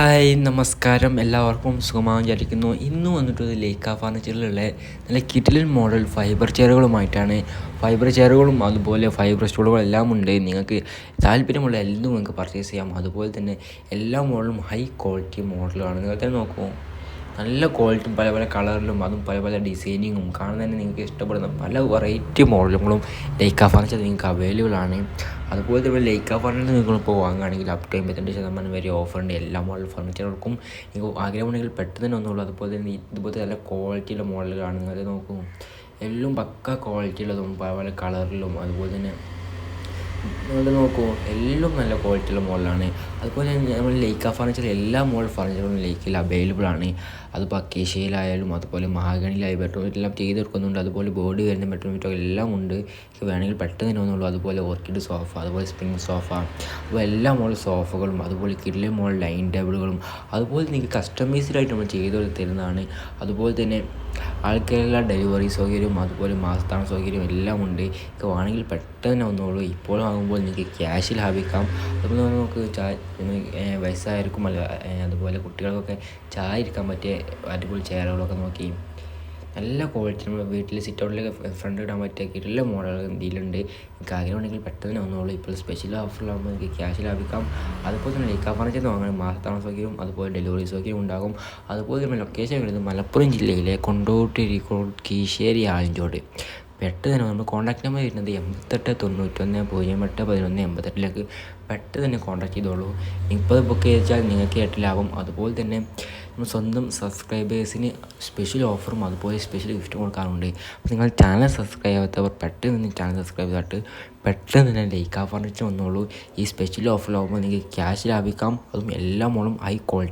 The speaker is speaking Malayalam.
ഹായ് നമസ്കാരം. എല്ലാവർക്കും സുഖമാണെന്ന് വിചാരിക്കുന്നു. ഇന്ന് വന്നിട്ടത് ലേക്ക ഫർണിച്ചറിലുള്ള നല്ല കിറ്റിലൻ മോഡൽ ഫൈബർ ചെയറുകളുമായിട്ടാണ് ഫൈബർ ചെയറുകളും അതുപോലെ ഫൈബർ സ്റ്റൂളുകളും എല്ലാം ഉണ്ട്. നിങ്ങൾക്ക് താല്പര്യമുള്ള എന്തും നിങ്ങൾക്ക് പർച്ചേസ് ചെയ്യാം. അതുപോലെ തന്നെ എല്ലാ മോഡലും ഹൈ ക്വാളിറ്റി മോഡലാണ് നിങ്ങൾ തന്നെ നോക്കൂ. നല്ല ക്വാളിറ്റിയും പല പല കളറിലും അതും പല പല ഡിസൈനിങ്ങും കാണാൻ തന്നെ നിങ്ങൾക്ക് ഇഷ്ടപ്പെടുന്ന പല വെറൈറ്റി മോഡലുകളും ലേക്ക ഫർണിച്ചർ നിങ്ങൾക്ക് അവൈലബിൾ ആണ്. അതുപോലെ തന്നെ ലൈക്ക ഫർണിച്ചർ നിങ്ങളിപ്പോൾ വാങ്ങുകയാണെങ്കിൽ അപ് ടു എൺപത്തിരണ്ട് ശതമാനം വരെ ഓഫറുണ്ട് എല്ലാ മോഡൽ ഫർണിച്ചറുകൾക്കും നിങ്ങൾക്ക് ആഗ്രഹമുണ്ടെങ്കിൽ പെട്ടെന്ന് തന്നെ ഒന്നുള്ളൂ അതുപോലെ തന്നെ ഇതുപോലത്തെ നല്ല ക്വാളിറ്റിയുള്ള മോഡലുകളാണ് നിങ്ങൾ നോക്കൂ. എല്ലാം പക്ക ക്വാളിറ്റിയുള്ളതും പല കളറിലും അതുപോലെ തന്നെ നിങ്ങൾ നോക്കൂ എല്ലാം നല്ല ക്വാളിറ്റിയുള്ള മോഡലാണ് അതുപോലെ നമ്മൾ ലേക്ക ഫർണിച്ചർ എല്ലാ മോഡൽ ഫർണിച്ചറുകളും ലേക്കിൽ അവൈലബിൾ ആണ്. അതിപ്പോൾ അക്കേഷ്യയിലായാലും അതുപോലെ മഹാഗണിയിലായി ബെഡ്റൂം എല്ലാം ചെയ്ത് കൊടുക്കുന്നുണ്ട്. അതുപോലെ ബോർഡ് വരുന്ന ബെഡ്റൂം മീറ്റോ എല്ലാം ഉണ്ട്. വേണമെങ്കിൽ പെട്ടെന്ന് തന്നെ ഒന്നുള്ളൂ അതുപോലെ ഓർക്കിഡ് സോഫ അതുപോലെ സ്പ്രിംഗ് സോഫ അപ്പോൾ എല്ലാ മോഡൽ സോഫകളും അതുപോലെ കിഡ്ലി മോഡൽ ലൈൻ ടേബിളുകളും അതുപോലെ നിങ്ങൾക്ക് കസ്റ്റമൈസ്ഡ് ആയിട്ട് നമ്മൾ ചെയ്ത് തരുന്നതാണ്. അതുപോലെ തന്നെ ആൾക്കാരെല്ലാം ഡെലിവറി സൗകര്യവും അതുപോലെ മാസത്താണ സൗകര്യവും എല്ലാം ഉണ്ട്. ഇപ്പോൾ വേണമെങ്കിൽ പെട്ടെന്ന് വന്നോളൂ. ഇപ്പോൾ ആകുമ്പോൾ നിങ്ങൾക്ക് ക്യാഷ് ലാഭിക്കാം. അതുപോലെ നമുക്ക് ചായ വയസ്സായവർക്കും അല്ല അതുപോലെ കുട്ടികൾക്കൊക്കെ ചായ ഇരിക്കാൻ പറ്റിയ അടിപൊളി ചെയറുകളൊക്കെ നോക്കി നല്ല ക്വാളിറ്റി നമ്മൾ വീട്ടിൽ സിറ്റ് ഔട്ടിലൊക്കെ ഫ്രണ്ട് ഇടാൻ പറ്റിയ കിട്ടുള്ള മോഡലുകൾ ഇതിലുണ്ട് നിങ്ങൾക്ക് ആഗ്രഹമുണ്ടെങ്കിൽ പെട്ടെന്ന് വന്നോളൂ. ഇപ്പോൾ സ്പെഷ്യൽ ഓഫറിലാകുമ്പോൾ നിങ്ങൾക്ക് ക്യാഷ് ലാഭിക്കാം. അതുപോലെ തന്നെ ലേക്കാ ഫർണിച്ചർ വാങ്ങാൻ മാസത്താമ സൗകര്യവും അതുപോലെ ഡെലിവറി സൗകര്യം ഉണ്ടാകും. അതുപോലെ തന്നെ ലൊക്കേഷൻ വരുന്നത് മലപ്പുറം ജില്ലയിലെ കൊണ്ടോട്ടി കീശ്ശേരി ആലഞ്ചോട്. പെട്ടെന്ന് തന്നെ നമ്മൾ കോൺടാക്ട് നമ്പർ വരുന്നത് എൺപത്തെട്ട് തൊണ്ണൂറ്റൊന്ന് പൂജ്യം എട്ട് പതിനൊന്ന് എൺപത്തെട്ടിലേക്ക് പെട്ടെന്ന് തന്നെ കോൺടാക്ട് ചെയ്തോളൂ. ഇപ്പോൾ ബുക്ക് ചെയ്താൽ നിങ്ങൾക്ക് ഏട്ടിലാകും അതുപോലെ തന്നെ നമ്മൾ സ്വന്തം സബ്സ്ക്രൈബേഴ്സിന് സ്പെഷ്യൽ ഓഫറും അതുപോലെ സ്പെഷ്യൽ ഗിഫ്റ്റ് കൊടുക്കാറുണ്ട്. അപ്പോൾ നിങ്ങൾ ചാനൽ സബ്സ്ക്രൈബ് ചെയ്യാത്തവർ പെട്ടെന്ന് തന്നെ ചാനൽ സബ്സ്ക്രൈബ് ചെയ്തിട്ട് പെട്ടെന്ന് തന്നെ ലൈക്ക് ആ ഫർണിച്ചർ വന്നോളൂ. ഈ സ്പെഷ്യൽ ഓഫറിലാകുമ്പോൾ നിങ്ങൾക്ക് ക്യാഷ് ലാഭിക്കാം. അതും എല്ലാം മോളും ഹൈ ക്വാളിറ്റി